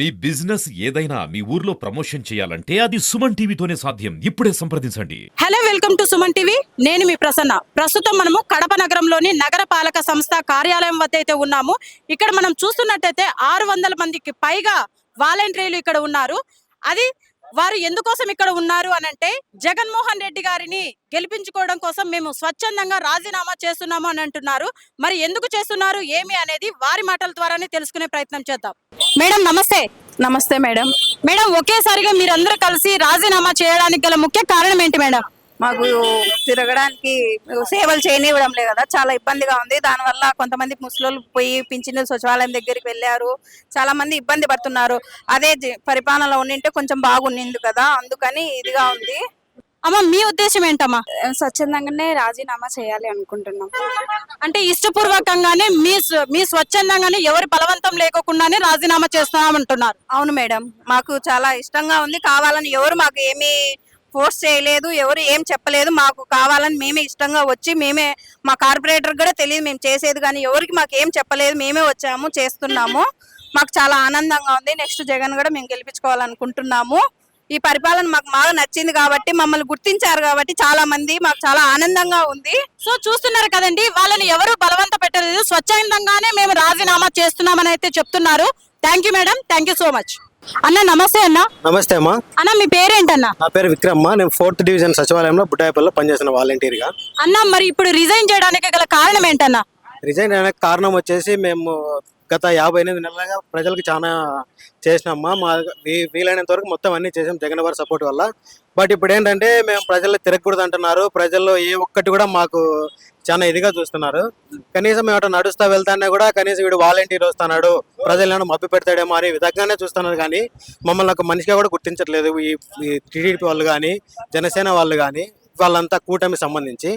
మీ business ఏదైనా మీ ఊర్లో promotion చేయాలంటే అది సుమన్ టీవీతోనే సాధ్యం. ఇప్పుడే సంప్రదించండి. Hello welcome to Suman TV. నేను మీ ప్రసన్న. ప్రస్తుతం మనము కడప నగరంలోని నగర పాలక సంస్థ కార్యాలయం వద్ద అయితే ఉన్నాము. ఇక్కడ మనం చూస్తున్నట్టయితే ఆరు వందల మందికి పైగా వాలంటీర్లు ఇక్కడ ఉన్నారు. అది వారు ఎందుకోసం ఇక్కడ ఉన్నారు అని అంటే జగన్మోహన్ రెడ్డి గారిని గెలిపించుకోవడం కోసం మేము స్వచ్ఛందంగా రాజీనామా చేస్తున్నాము అని అంటున్నారు. మరి ఎందుకు చేస్తున్నారు? ఏమి అనేది వారి మాటల ద్వారానే తెలుసుకునే ప్రయత్నం చేద్దాం. మేడం నమస్తే. నమస్తే మేడం. మేడం ఒకేసారిగా మీరందరూ కలిసి రాజీనామా చేయడానికి గల ముఖ్య కారణం ఏంటి మేడం? మాకు తిరగడానికి సేవలు చేయనివ్వడం లేదు కదా. చాలా ఇబ్బందిగా ఉంది. దానివల్ల కొంతమంది ముసలోళ్ళు పోయి పింఛను సచివాలయం దగ్గరికి వెళ్ళారు. చాలా మంది ఇబ్బంది పడుతున్నారు. అదే పరిపాలనలో ఉండింటే కొంచెం బాగుండింది కదా. అందుకని ఇదిగా ఉంది. అమ్మ మీ ఉద్దేశం ఏంటమ్మా? స్వచ్ఛందంగానే రాజీనామా చేయాలి అనుకుంటున్నాం. అంటే ఇష్టపూర్వకంగానే మీ స్వ- మీ స్వచ్ఛందంగానే ఎవరి బలవంతం లేకోకుండానే రాజీనామా చేస్తున్నామంటున్నారు అవును మేడం. మాకు చాలా ఇష్టంగా ఉంది. కావాలని ఎవరు మాకు ఏమీ ఫోర్స్ చేయలేదు ఎవరు ఏం చెప్పలేదు. మాకు కావాలని మేమే ఇష్టంగా వచ్చి మేమే మా కార్పొరేటర్ కూడా తెలియదు మేము చేసేది కానీ ఎవరికి మాకు ఏం చెప్పలేదు మేమే వచ్చాము చేస్తున్నాము. మాకు చాలా ఆనందంగా ఉంది. నెక్స్ట్ జగన్ కూడా మేము గెలిపించుకోవాలనుకుంటున్నాము. ఈ పరిపాలన మాకు బాగా నచ్చింది కాబట్టి మమ్మల్ని గుర్తించారు కాబట్టి చాలా మంది మాకు చాలా ఆనందంగా ఉంది. సో చూస్తున్నారు కదండి వాళ్ళని ఎవరు బలవంత పెట్టలేదు. స్వచ్ఛందంగానే మేము రాజీనామా చేస్తున్నామని అయితే చెప్తున్నారు. Thank you madam thank you so much అన్న నమస్తే అన్న. నమస్తే అమ్మా. అన్న మీ పేరేంటన్నా? నా పేరు విక్రమ్మ నేను ఫోర్త్ డివిజన్ సచివాలయంలో బుడ్డాయపల్లిలో పనిచేసిన వాలంటీర్గా. అన్న మరి ఇప్పుడు రిజైన్ చేయడానికి గల కారణం ఏంటన్నా? రిజైన్ అయిన కారణం వచ్చేసి మేము గత యాభై ఎనిమిది నెలలుగా ప్రజలకు చాలా చేసినామ్మా మా వీలైనంత వరకు మొత్తం అన్ని చేసాం జగన్ వారి సపోర్ట్ వల్ల. బట్ ఇప్పుడు ఏంటంటే మేము ప్రజల్లో తిరగకూడదు అంటున్నారు ప్రజల్లో ఏ ఒక్కటి కూడా మాకు చాలా ఇదిగా చూస్తున్నారు. కనీసం మేము అటు నడుస్తా వెళ్తానే కూడా కనీసం వీడు వాలంటీర్ వస్తున్నాడు ప్రజలను మబ్బి పెడతాడేమో అనే విధంగానే చూస్తున్నారు కానీ మమ్మల్ని ఒక మనిషిగా కూడా గుర్తించట్లేదు ఈ టీడీపీ వాళ్ళు కానీ జనసేన వాళ్ళు కానీ. వాళ్ళంతా కూటమి సంబంధించి.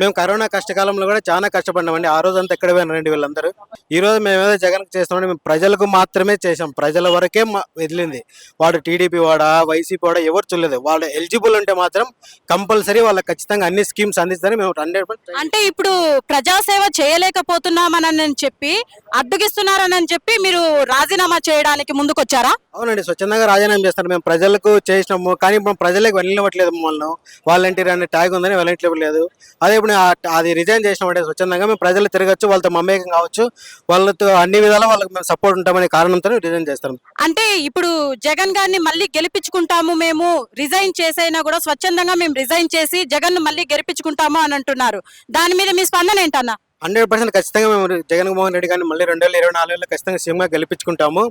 మేము కరోనా కష్టకాలంలో కూడా చాలా కష్టపడినామండి. ఆ రోజు అంతా ఎక్కడ పోయినారండి వీళ్ళందరూ? ఈ రోజు మేము ఏదో జగన్ చేస్తామంటే మేము ప్రజలకు మాత్రమే చేసాం ప్రజల వరకే వదిలింది. వాడు టీడీపీ వాడా వైసీపీ వాడా ఎవరు చూడలేదు. వాళ్ళు ఎలిజిబుల్ ఉంటే మాత్రం కంపల్సరీ వాళ్ళకి ఖచ్చితంగా అన్ని స్కీమ్స్ అందిస్తారని మేము హండ్రెడ్ అంటే ఇప్పుడు ప్రజాసేవ చేయలేకపోతున్నామని చెప్పి అడ్డుగిస్తున్నారని చెప్పి మీరు రాజీనామా చేయడానికి ముందుకొచ్చారా? అవునండి. స్వచ్ఛందంగా రాజీనామా చేస్తారు మేము ప్రజలకు చేసినాము. కానీ ప్రజలకు వెళ్ళనివ్వట్లేదు మమ్మల్ని. వాలంటీర్ అనే ట్యాగ్ ఉందని వెళ్ళట్లేదు అదే ఇప్పుడు అది రిజైన్ చేసినామంటే స్వచ్ఛందంగా మేము ప్రజలు తిరగచ్చు వాళ్ళతో మమేకం కావచ్చు వాళ్ళతో అన్ని విధాలా వాళ్ళకి మేము సపోర్ట్ ఉంటామనే కారణంతో రిజైన్ చేస్తాం అంటే ఇప్పుడు జగన్ గారిని మళ్ళీ గెలిపించుకుంటాము మేము రిజైన్ చేసైనా కూడా స్వచ్ఛందంగా మేము రిజైన్ చేసి జగన్ మళ్ళీ గెలిపించుకుంటాము అని అంటున్నారు. దాని మీద మీ స్పందన ఏంటన్నా? హండ్రెడ్ పర్సెంట్ ఖచ్చితంగా మేము జగన్మోహన్ రెడ్డి గారిని మళ్ళీ రెండు వేల ఇరవై నాలుగులో ఖచ్చితంగా సీఎంగా గెలిపించుకుంటాము.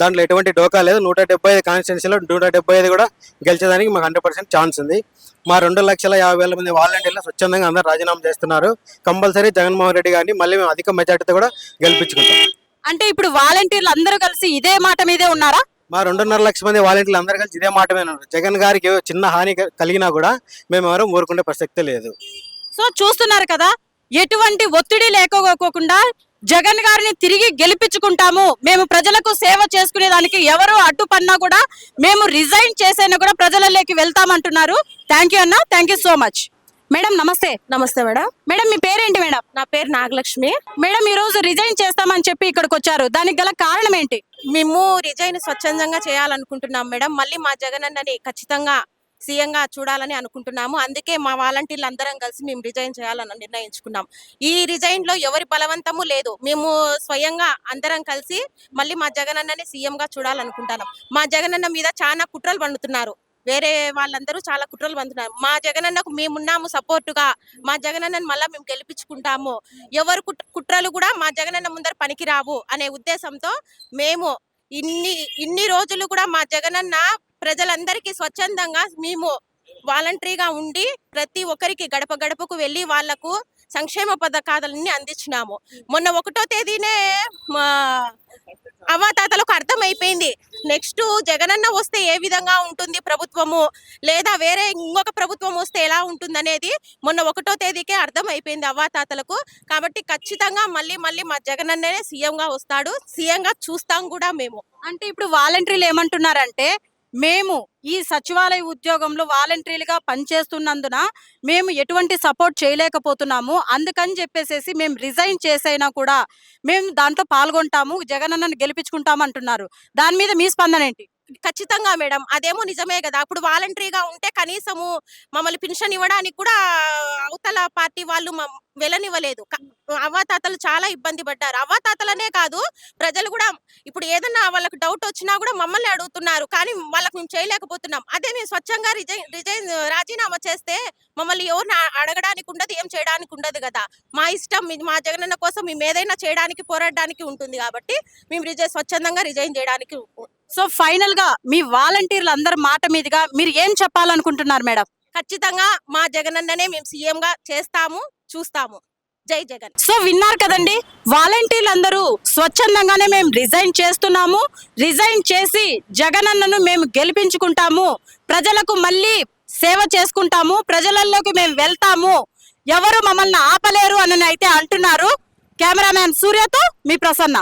దాంట్లో ఎటువంటి డోకా లేదు. నూట డెబ్బై ఐదు కాన్స్టిట్యున్సీలో నూట డెబ్బై ఐదు కూడా గెలిచేదానికి మాకు హండ్రెడ్ పర్సెంట్ ఛాన్స్ ఉంది. మా రెండు లక్షల యాభై వేల మంది వాలంటీర్లు స్వచ్ఛందంగా అందరూ రాజీనామా చేస్తున్నారు. కంపల్సరీ జగన్మోహన్ రెడ్డి గారిని మళ్ళీ మేము అధిక మెజార్టీతో కూడా గెలిపించుకుంటాం. అంటే ఇప్పుడు వాలంటీర్లు అందరూ కలిసి ఇదే మాట మీదే ఉన్నారా? మా రెండున్నర లక్షల మంది వాలంటీర్లు అందరూ కలిసి ఇదే మాట మీద ఉన్నారు. జగన్ గారికి చిన్న హాని కలిగినా కూడా మేము ఎవరు ఊరుకుంటే ప్రసక్తే లేదు. సో చూస్తున్నారు కదా ఎటువంటి ఒత్తిడి లేకపోకుండా జగన్ గారిని తిరిగి గెలిపించుకుంటాము. మేము ప్రజలకు సేవ చేసుకునే దానికి ఎవరు అడ్డుపన్నా కూడా మేము రిజైన్ చేసైనా కూడా ప్రజలలోకి వెళ్తామంటున్నారు. థ్యాంక్ యూ అన్న. Thank you so much madam నమస్తే. నమస్తే మేడం. మేడం మీ పేరేంటి మేడం? నా పేరు నాగలక్ష్మి. మేడం ఈ రోజు రిజైన్ చేస్తామని చెప్పి ఇక్కడికి వచ్చారు. దానికి గల కారణం ఏంటి? మేము రిజైన్ స్వచ్ఛందంగా చేయాలనుకుంటున్నాం మేడం. మళ్ళీ మా జగనన్నని ఖచ్చితంగా సీఎంగా చూడాలని అనుకుంటున్నాము. అందుకే మా వాలంటీర్లు అందరం కలిసి మేము రిజైన్ చేయాలని నిర్ణయించుకున్నాం. ఈ రిజైన్లో ఎవరి బలవంతము లేదు. మేము స్వయంగా అందరం కలిసి మళ్ళీ మా జగనన్నని సీఎంగా చూడాలనుకుంటున్నాం. మా జగనన్న మీద చాలా కుట్రలు పండుతున్నారు. వేరే వాళ్ళందరూ చాలా కుట్రలు పండుతున్నారు. మా జగనన్నకు మేమున్నాము సపోర్టుగా. మా జగనన్నని మళ్ళీ మేము గెలిపించుకుంటాము. ఎవరు కుట్- కుట్రలు కూడా మా జగనన్న ముందర పనికిరావు అనే ఉద్దేశంతో మేము ఇన్ని ఇన్ని రోజులు కూడా మా జగనన్న ప్రజలందరికీ స్వచ్ఛందంగా మేము వాలంటరీగా ఉండి ప్రతి ఒక్కరికి గడప గడపకు వెళ్ళి వాళ్ళకు సంక్షేమ పథకాలన్నీ అందించినాము. మొన్న ఒకటో తేదీనే మా అవ్వాతాతలకు అర్థమైపోయింది. నెక్స్ట్ జగనన్న వస్తే ఏ విధంగా ఉంటుంది ప్రభుత్వము? లేదా వేరే ఇంకొక ప్రభుత్వం వస్తే ఎలా ఉంటుంది అనేది మొన్న ఒకటో తేదీకే అర్థమైపోయింది అవ్వాతాతలకు. కాబట్టి ఖచ్చితంగా మళ్ళీ మళ్ళీ మా జగనన్ననే సీఎంగా వస్తాడు. సీఎంగా చూస్తాం కూడా మేము. అంటే ఇప్పుడు వాలంటీర్లు ఏమంటున్నారంటే మేము ఈ సచివాలయ ఉద్యోగంలో వాలంటరీలుగా పనిచేస్తున్నందున మేము ఎటువంటి సపోర్ట్ చేయలేకపోతున్నాము. అందుకని చెప్పేసి మేము రిజైన్ చేసైనా కూడా మేము దాంట్లో పాల్గొంటాము జగనన్నను గెలిపించుకుంటాము అంటున్నారు దాని మీద మీ స్పందన ఏంటి? ఖచ్చితంగా మేడం. అదేమో నిజమే కదా. అప్పుడు వాలంటరీగా ఉంటే కనీసము మమ్మల్ని పెన్షన్ ఇవ్వడానికి కూడా అవతల పార్టీ వాళ్ళు వెళ్ళనివ్వలేదు. అవ్వాతాతలు చాలా ఇబ్బంది పడ్డారు. అవ్వాతాతలనే కాదు ప్రజలు కూడా ఇప్పుడు ఏదన్నా వాళ్ళకి డౌట్ వచ్చినా కూడా మమ్మల్ని అడుగుతున్నారు. కానీ వాళ్ళకి మేము చేయలేకపోతున్నాం. అదే మేము స్వచ్ఛంగా రిజైన్ రిజైన్ రాజీనామా చేస్తే మమ్మల్ని ఎవరిని అడగడానికి ఉండదు ఏం చేయడానికి ఉండదు కదా. మా ఇష్టం మా జగనన్న కోసం మేము ఏదైనా చేయడానికి పోరాడడానికి ఉంటుంది కాబట్టి మేము రిజైన్ స్వచ్ఛందంగా రిజైన్ చేయడానికి సో ఫైనల్గా మీ వాలంటీర్లు అందరి మాట మీదుగా మీరు ఏం చెప్పాలనుకుంటున్నారు మేడం? ఖచ్చితంగా మా జగనన్ననే మేము సీఎం గా చేస్తాము చూస్తాము. జై జగన్. సో విన్నారు కదండి వాలంటీర్లు అందరూ స్వచ్ఛందంగానే మేము రిజైన్ చేస్తున్నాము. రిజైన్ చేసి జగనన్నను మేము గెలిపించుకుంటాము. ప్రజలకు మళ్ళీ సేవ చేసుకుంటాము. ప్రజలలోకి మేము వెళ్తాము. ఎవరు మమ్మల్ని ఆపలేరు అని అయితే అంటున్నారు కెమెరామ్యాన్ సూర్యతో మీ ప్రసన్న.